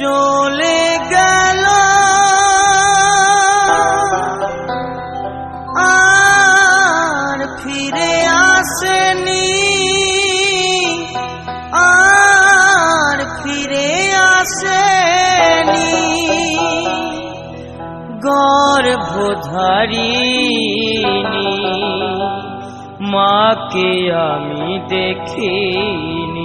চলে গেল। আর ফিরে আসেনি। আর ফিরে আসেনি। গর্ভধারিণী মাকে আমি দেখিনি।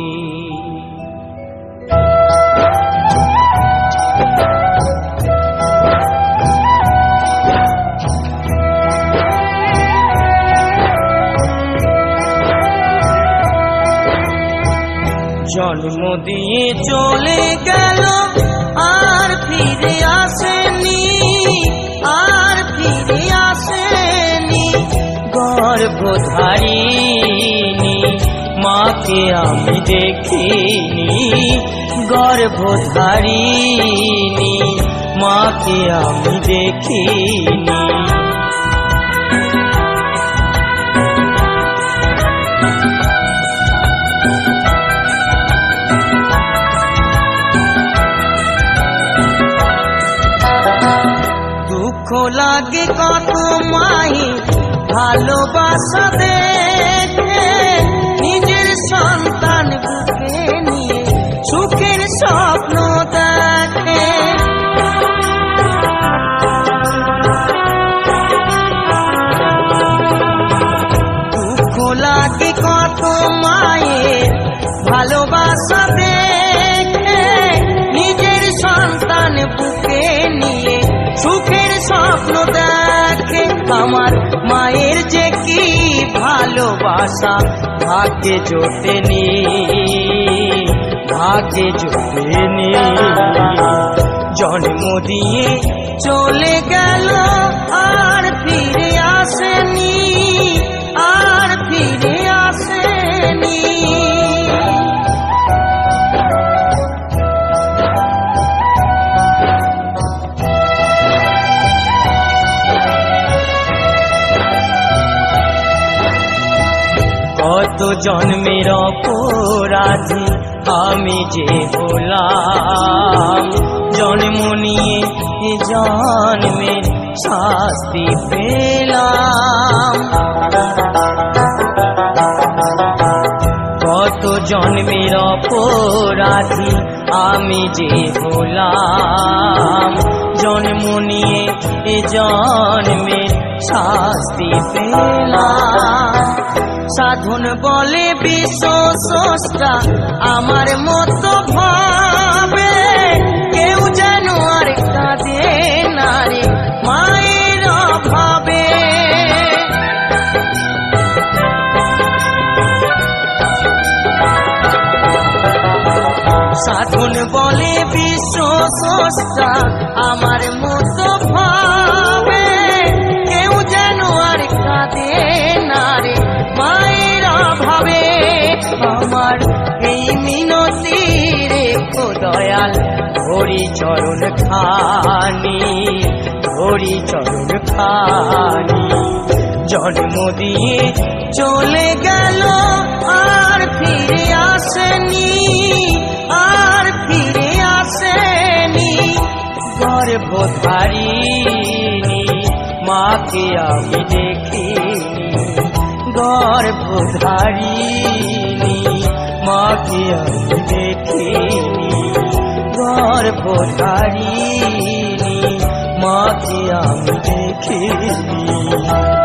জন্ম দিয়ে চলে গেল, আর ফিরে আসেনি, আর ফিরে আসেনি। গর্ভধারিণী, মাকে আমি দেখিনি। গর্ভধারিণী, মাকে আমি দেখিনি। দুঃখ লাগে কত মাই ভালোবাসা দেখে নিজের সন্তান বুকে নিয়ে সুখের স্বপ্ন দেখে। দুঃখ লাগে কত মায়ের, ভালোবাসা দেখে আমার মায়ের যে কি ভালোবাসা ভাগ্যে জোটেনি ভাগ্যে জোটেনি। জন্ম দিয়ে চলে গেল আর কত জন্মের অপরাধী আমি যে হলাম। জন্ম নিয়ে জন্মের শাস্তি পেলাম। কত জন্মের অপরাধী আমি যে হলাম। জন্ম নিয়ে জন্মের শাস্তি পেলাম। সাধন বলে বিশ্ব স্রষ্টা। আমার মতো ভাবে কেউ যেন আর কাঁদে না মায়ের অভাবে। সাধন বলে বিশ্ব স্রষ্টা। আমার মতো আমার এই মিনতি রেখো দয়াল, হরি চরণ খানি, হরি চরণ খানি। জন্ম দিয়ে চলে গেল, আর ফিরে আসেনি, আর ফিরে আসেনি। গর্ভধারিণী, মাকে আমি দেখিনি। গর্ভধারিণী মাকে আমি দেখিনি গর্ভধারিণী মাকে আমি দেখিনি।